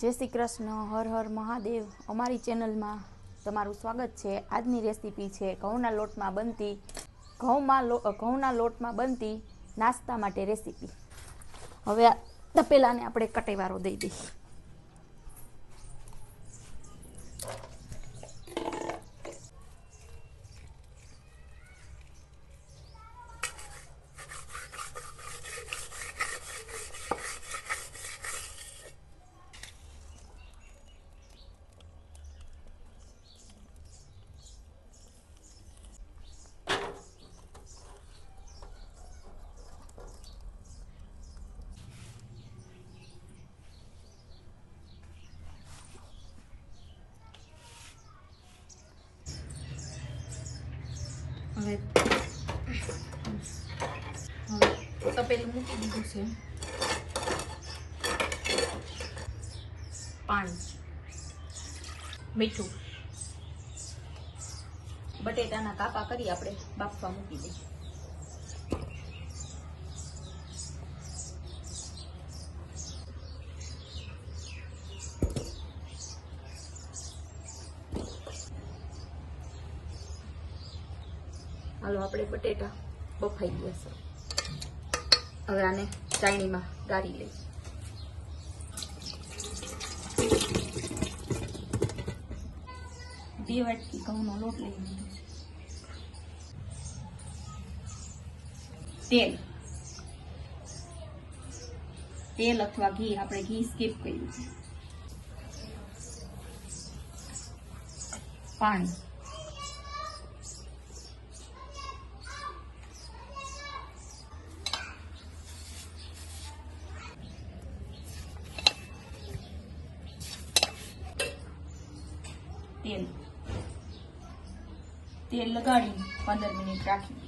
જય શ્રી કૃષ્ણ, હર હર મહાદેવ. અમારી ચેનલમાં તમારું સ્વાગત છે. આજની રેસીપી છે ઘઉંના લોટમાં બનતી, ઘઉંમાં ઘઉંના લોટમાં બનતી નાસ્તા માટે રેસીપી. હવે તપેલાને આપણે કટેવારો દઈ દઈએ હવે હવે તપેલું મૂકી દીધું છે. પાણી મીઠું. બટેટાના કાપા કરી આપણે. બાફવા મૂકી દઈએ. હાલો, આપણે બટેટા બફાઈ ગયા છે. હવે આને ચાયણીમાં ગાળી લઈએ. બે વાટકી ઘઉંનો લોટ લઈ લીધો તેલ. તેલ અથવા ઘી, આપણે ઘી સ્કીપ કર્યું છે. પાણી. તેલ. તેલ લગાડી પંદર મિનિટ રાખી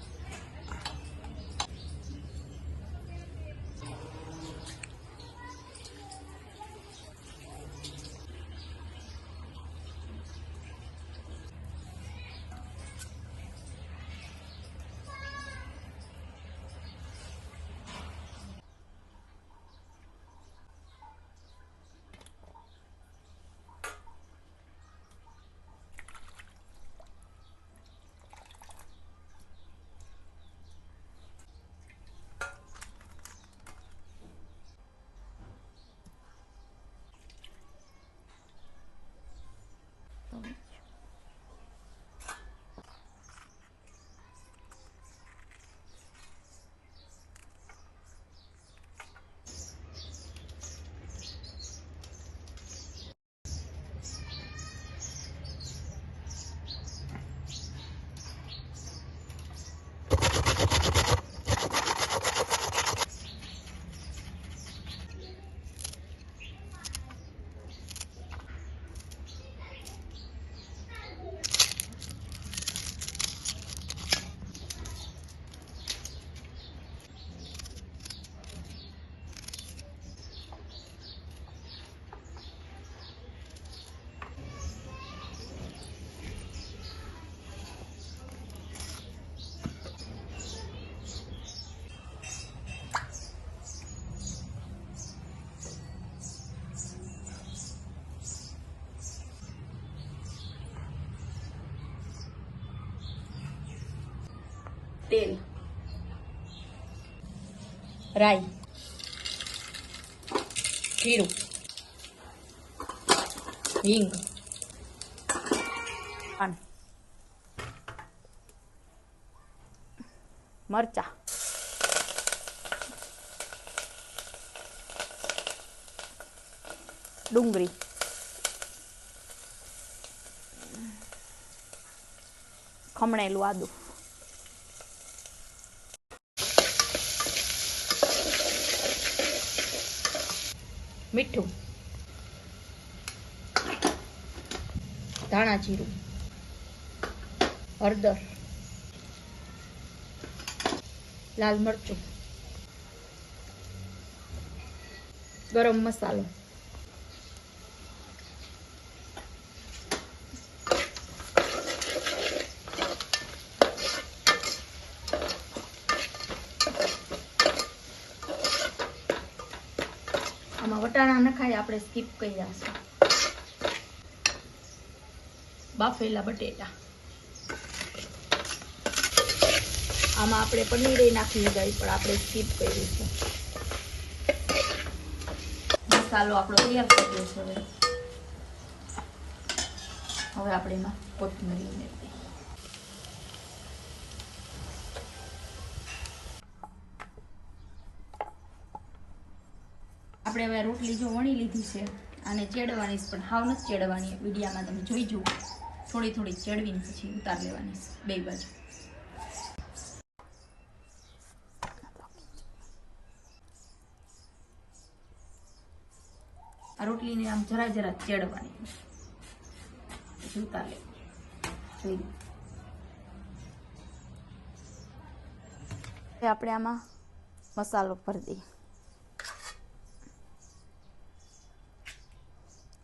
તેલ રાઈ જીરું હિંગ પાન મરચા ડુંગળી ખમણેલું આદું મીઠું. ધાણા જીરું. હળદર. લાલ મરચું. ગરમ મસાલો. વટાણા નખાય, આપણે સ્કીપ કર્યા છે બાફેલા બટેટા. આમાં આપણે પનીર નાખી લીધા પણ આપણે સ્કીપ કર્યું છે. મસાલો આપણો તૈયાર થઈ ગયો છે હવે. હવે આપણે એમાં કોથમરી આપણે હવે રોટલી જો વણી લીધી છે અને ચેડવાની પણ હાવ ચેડવાની વિડીયામાં તમે જોઈ જુઓ. થોડી થોડી ચેડવીને પછી ઉતાર લેવાની બે બાજુ. આ રોટલીને આમ જરા જરા ચેડવાની પછી ઉતાર લેવાની જોઈ આપણે આમાં મસાલો ભરી દઈએ.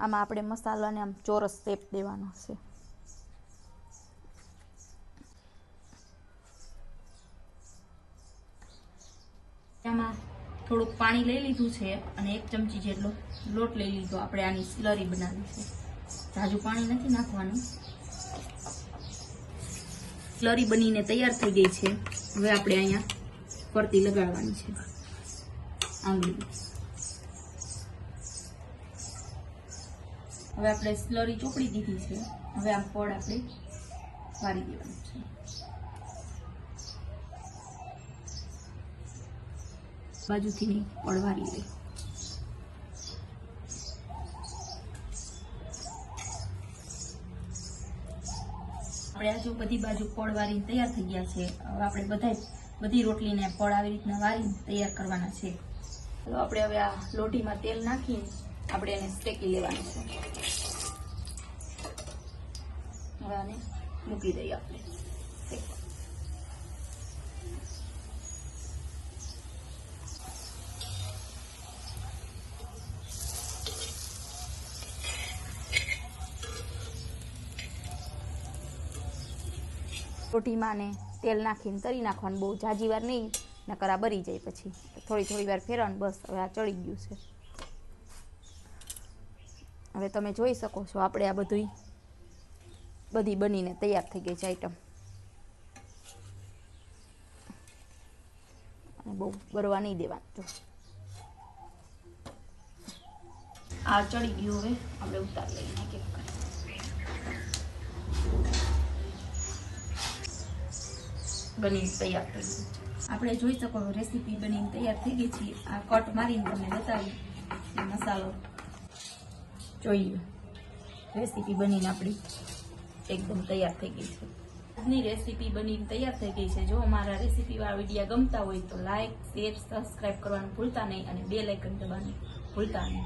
આમાં આપણે મસાલાને આમ ચોરસ શેપ દેવાનો છે. આમાં થોડુંક પાણી લઈ લીધું છે અને એક ચમચી જેટલો લોટ લઈ લીધો. આપણે આની સ્લરી બનાવી છે. જાજુ પાણી નથી નાખવાનું. સ્લરી બનીને તૈયાર થઈ ગઈ છે. હવે આપણે અહીંયા ફરતી લગાડવાની છે. આંગળી. હવે આપણે સ્લરી ચોપડી દીધી છે. હવે આ ફળ આપણે વાળી દેવાનું છે. બાજુથી નહીં, ફળ વાળી દે. આપણે આજુ બધી બાજુ ફળ વાળીને તૈયાર થઈ ગયા છે. હવે આપણે બધા બધી રોટલીને ફળ આવી રીતના વાળીને તૈયાર કરવાના છે. તો આપણે હવે આ લોટીમાં તેલ નાખીને આપણે એને શેકી લેવાનું છે. હવે આને મૂકી દઈએ આપણે. રોટીમાં ને તેલ નાખીને તરી નાખવાનું, બહુ જાજી વાર નહીં, નકર આ બરી જાય પછી. થોડી થોડી વાર ફેરવાનું, બસ, હવે આ ચડી ગયું છે. હવે તમે જોઈ શકો છો આપણે આ બધું બધી બનીને તૈયાર થઈ ગઈ છે આઈટમ અને બહુ બરવા નહીં દેવાનું, જો. આ ચડી ગયું હવે, આપણે ઉતારી લઈ નાખીએ બની તૈયાર થઈ આપણે જોઈ શકો રેસીપી બનીને તૈયાર થઈ ગઈ છે. આ કટ મારીને તમને બતાવી મસાલો. જોઈએ. રેસીપી બનીને આપણી એકદમ તૈયાર થઈ ગઈ છે. આજની રેસીપી બનીને તૈયાર થઈ ગઈ છે. જો અમારા રેસીપી વાળા વીડિયો ગમતા હોય તો લાઇક શેર સબસ્ક્રાઇબ કરવાનું ભૂલતા નહીં અને બે લાઇકન દબાવવાનું ભૂલતા નહીં.